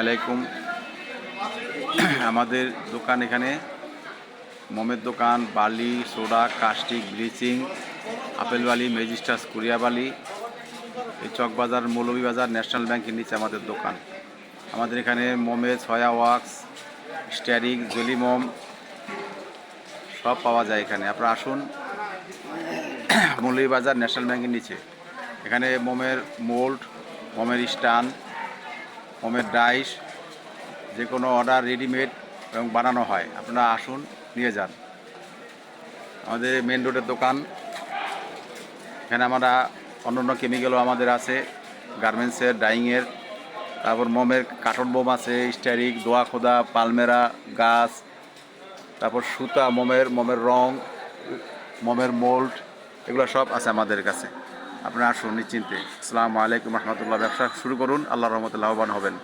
আলাইকুম। আমাদের দোকান এখানে, মোমের দোকান, বালি, সোডা, কাস্টিক, ব্লিচিং আপেল বালি ম্যাজিস্টাস কুরিয়া বালি এই চকবাজার, মৌলভীবাজার, ন্যাশনাল ব্যাংকের নিচে আমাদের দোকান। আমাদের এখানে মোমে ছয়া ওয়াক্স, স্ট্যারিক, জলি মোম, সব পাওয়া যায় এখানে। আপনারা আসুন, মৌলভীবাজার, ন্যাশনাল ব্যাংকের নিচে। এখানে মোমের মোল্ড, মোমের স্টান হোমের ডাইস যে কোনো অর্ডার রেডিমেড এবং বানানো হয়। আপনারা আসুন, নিয়ে যান। আমাদের মেন রোডের দোকান। এখানে আমরা অন্য অন্য কেমিক্যালও আমাদের আছে। গার্মেন্টসের, ডাইংয়ের, তারপর মোমের কাটন বোম আছে, স্টারিক, দোয়া খোদা, পালমেরা, গাছ, তারপর সুতা মোমের মোমের রং, মোমের মোল্ড, এগুলো সব আছে আমাদের কাছে। আপনারা আসুন নিশ্চিন্তে। আসসালামু আলাইকুম রহমতুল্লাহ ব্যবসা শুরু করুন আল্লাহ রহমতে লাভবান হবেন।